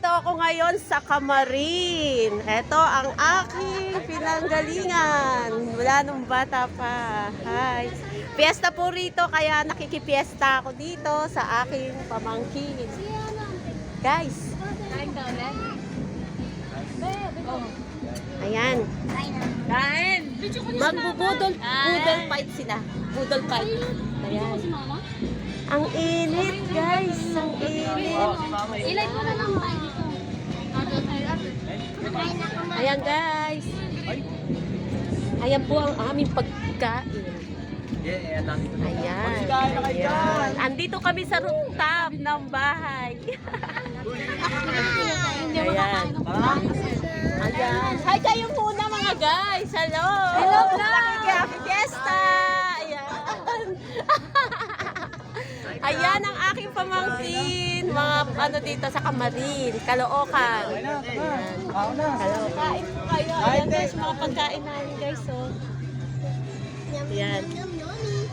ngayon sa Kamarin. Ito ang aking pinanggalingan. Wala nung bata pa. Hi. Fiesta po rito, kaya nakikipiesta ako dito sa aking pamangkin. Guys, ayan. Kain! Magbubudol, budol fight sila. Budol fight. Ayan. Ang init, guys. Ang init. Ilay mo na lang tayo dito. Ayan, guys. Ayan po ang aming pagkain. Ayan. Ayan. Andito kami sa rooftop ng bahay. Ayan. Ayan. Hi kayo muna mga guys. Hello. Hello, vlog. Happy fiesta. Ayan. Ayan ang aking pamangkin. Mga ano dito sa Kamarin, Caloocan. Ayan. Hello. Kain po kayo. Ayan guys, mga pagkain namin guys. Oh. Ayan.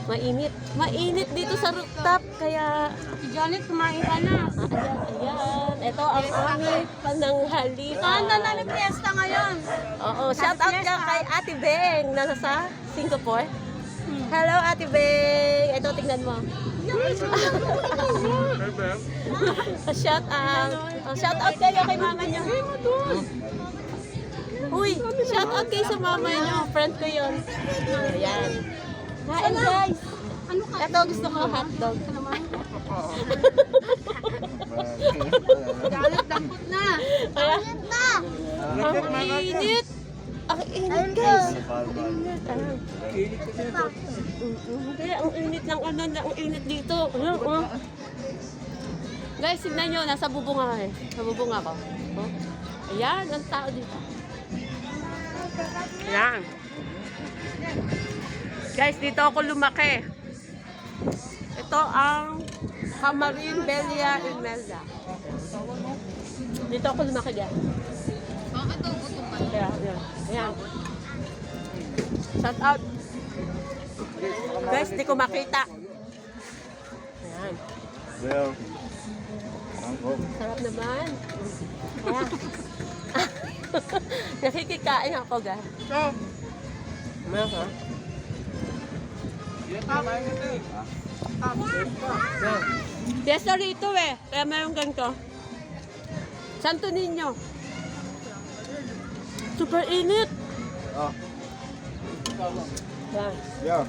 Mainit. Mainit dito sa rooftop. Kaya Si Janet, kumain ka na. Ayan, ayan. Ito ang aming pananghalian. Kanda namin fiesta ngayon. Oo, shout out dyan kay Ate Beng. Nasa sa Singapore. Hello, Ate Beng. Ito, tingnan mo. shout out. Oh, shout out kayo kay mama niyo. Uy, shout out kayo sa mama niyo. Friend ko yun. Ayan. Kain guys. Ano ka? Ito, gusto ko hotdog. Janet, dampot na. Kaya, ang init. Ang init, guys. Ang init. ah. Hindi, ang init ng ano, ang init dito. Ano, oh. Guys, tignan nyo, nasa bubong ako eh. Sa bubong ako. Oh. Ayan, ang tao dito. Ayan. Guys, dito ako lumaki. Ito ang Camarin Belia Imelda. Dito ako lumaki guys. Bakit ito? Gutom ka. Kaya, ayan. Ayan. Shout out. Guys, di ko makita. Ayan. Well. Sarap naman. Ayan. Nakikikain ako, guys. Oh. Meron ha? Fiesta rito eh. Kaya meron ganito. Santo Niño. Super init. Ah, Yan. yeah.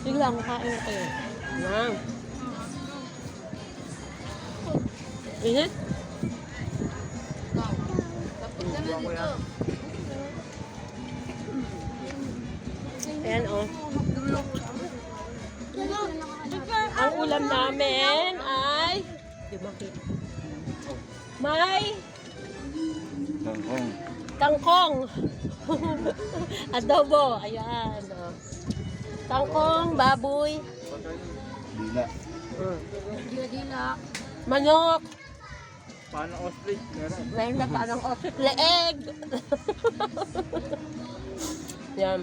Sige lang, kain na kayo. Yan. Init? Ayan oh. Ang ulam namin ay... Di. May Tangkong. kangkong. Adobo. Ayan. Oh. Kangkong, baboy. Dila. Mm. Dila-dila. Manok. Paano ostrich? Meron. Meron na parang ostrich. Leeg. Yan.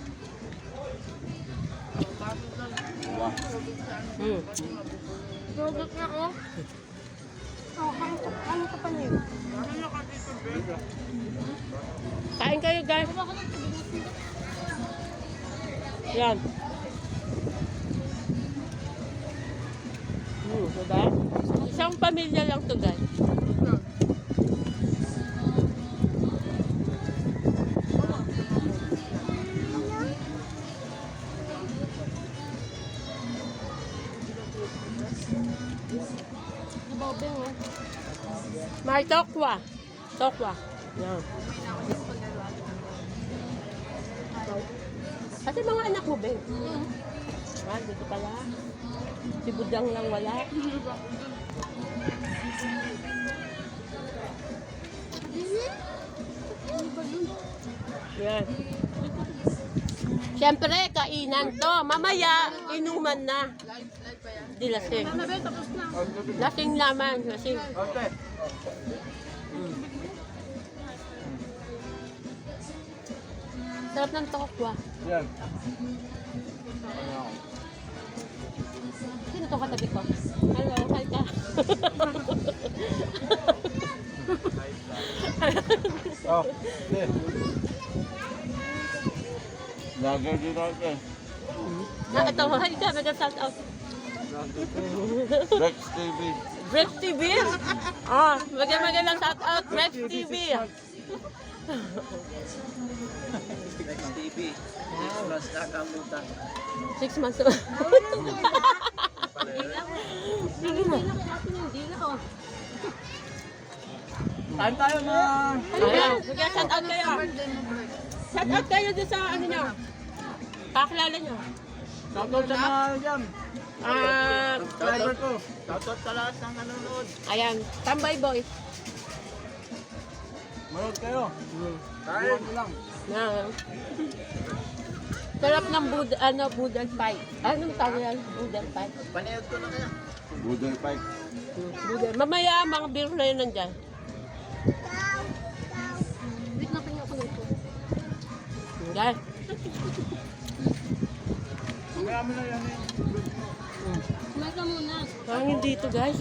Wow. Mm. Yogurt na oh. Kain kayo guys. Yan. Hmm, diba? Isang pamilya lang to guys. Tokwa. Tokwa. Yan. Kasi mga anak mo, Ben. Ah, dito pala. Si Budang lang wala. Yan. Siyempre, kainan to. Mamaya, inuman na. Di lasing. Lasing naman, lasing. Mm. Sarap ng tokwa. Ah. Yan. Sino to katabi ko? Hello, hi ka. oh, yeah. Lagi din natin. Eh. Ah, ito, hi ka. Nag-shout out. Rex TV. Rex TV? Ah, magandang magandang shout out, Rex TV. Next TV. Six months na kamutan. Six months. Sige na. Kain tayo mga... Ayan, sige, shout out kayo. Shout out kayo doon sa ano nyo. Kakilala nyo. Shoutout sa mga yan. Ah, Driver ko. Shoutout sa lahat ng nanonood. ayan, tambay boy. Manood kayo. Kain. mo lang. Na. Sarap ng bud ano, budal pie. Anong tawag yan? Budal pie. Panood ko na kaya. Budol Pike. Budal. Mamaya, mga beer na yun nandyan. Wait na kanya ako nito. Guys, hangin dito guys.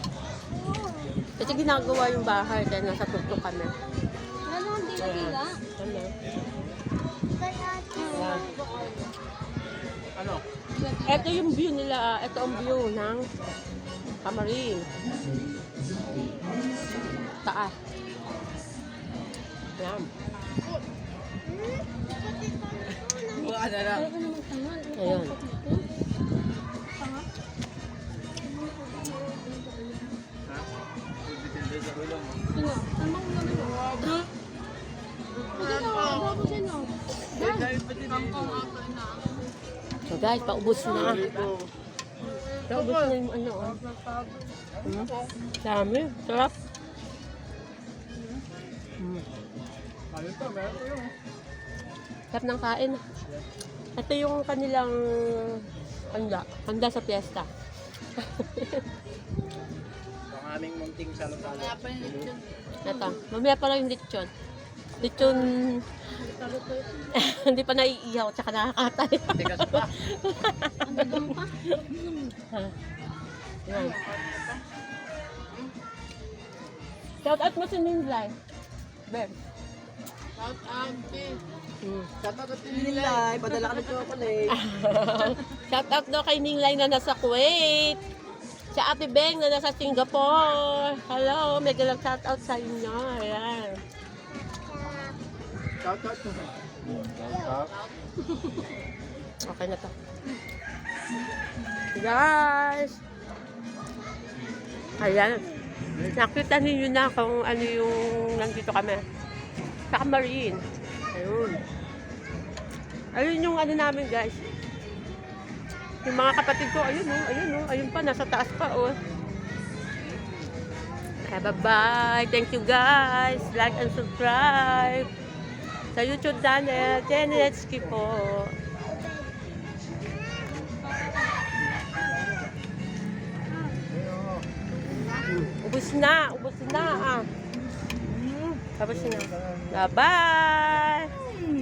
Kasi ginagawa yung bahay dahil nasa tuktok kami. Ano ang dila-dila? Ano? Ano? Ito yung view nila. Ito ang view ng Kamarin. Taas. Yan. Buka na lang. Ayun. Guys, paubos na. Paubos na yung ano. Oh. Hmm? Dami. Sarap. Hmm. Sarap ng kain. Ito yung kanilang handa. Handa sa piyesta. Ang aming munting salo-salo. Ito. Mamaya pa lang yung lechon. Lechon, hindi pa naiihaw, tsaka nakakatay. Tigas pa. Ang dagang pa. Yan. Shout out mo si Ninlay. Ben. Shout out eh. Hmm. Shout out at Nilay. Padala ka ng chocolate. Shout out daw kay Ninglay na nasa Kuwait. Si Ate Beng na nasa Singapore. Hello, may galang shout out sa inyo. Ayan. Shout out to Okay na to. Guys! Ayan. Nakita ninyo na kung ano yung nandito kami. Sa Marine. Ayun. Ayun yung ano namin guys. Yung mga kapatid ko, ayun oh, ayun oh, ayun pa, nasa taas pa oh. Bye-bye. Thank you guys. Like and subscribe. Sa YouTube channel, Tenetsky po. Ubus na, ubus na ah. Tapos na. Bye-bye!